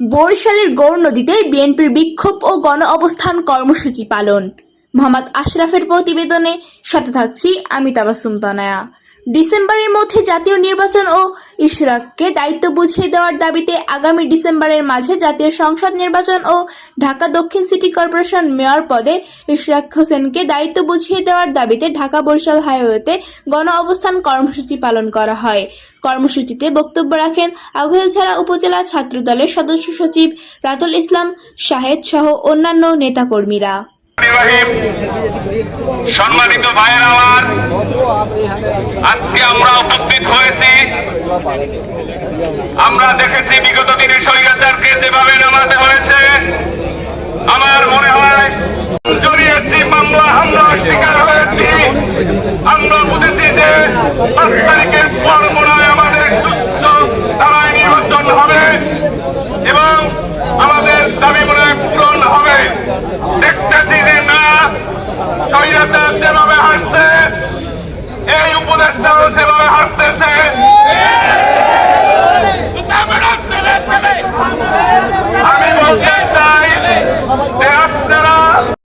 বরিশালের গৌর নদীতে বিএনপির বিক্ষোভ ও গণ অবস্থান কর্মসূচি পালন। মোহাম্মদ আশরাফের প্রতিবেদনে সাথে থাকছি আমি তাবাসুম তনায়া ডিসেম্বরের মধ্যে জাতীয় নির্বাচন ও ইশরাককে দায়িত্ব বুঝিয়ে দেওয়ার দাবিতে আগামী ডিসেম্বরের মাঝে জাতীয় সংসদ নির্বাচন ও ঢাকা দক্ষিণ সিটি কর্পোরেশন মেয়র পদে ইশরাক হোসেনকে দায়িত্ব বুঝিয়ে দেওয়ার দাবিতে ঢাকা বরিশাল হাইওয়েতে গণ অবস্থান কর্মসূচি পালন করা হয়। কর্মসূচিতে বক্তব্য রাখেন আঘুলছড়া উপজেলা ছাত্রদলের সদস্য সচিব রাতুল ইসলাম শাহেদ সহ অন্যান্য নেতাকর্মীরা। সম্মানিত ভাইয়ের আমার আজকে আমরা উপস্থিত হয়েছি আমরা দেখেছি বিগত দিনে স্বৈরাচারকে যেভাবে নামাতে হয়েছে, আমার মনে হয় জড়িয়েছি, মামলা, হামলার শিকার হয়েছি। আমরা বুঝেছি যে পাঁচ তারিখের পর মনে হয় আমাদের সুস্থ ধারায় নির্বাচন হবে এবং আমাদের দাবি মনে পূরণ হবে। দেখতেছি যে না, স্বৈরাচার যেভাবে হাসছে, এই উপদেশটাও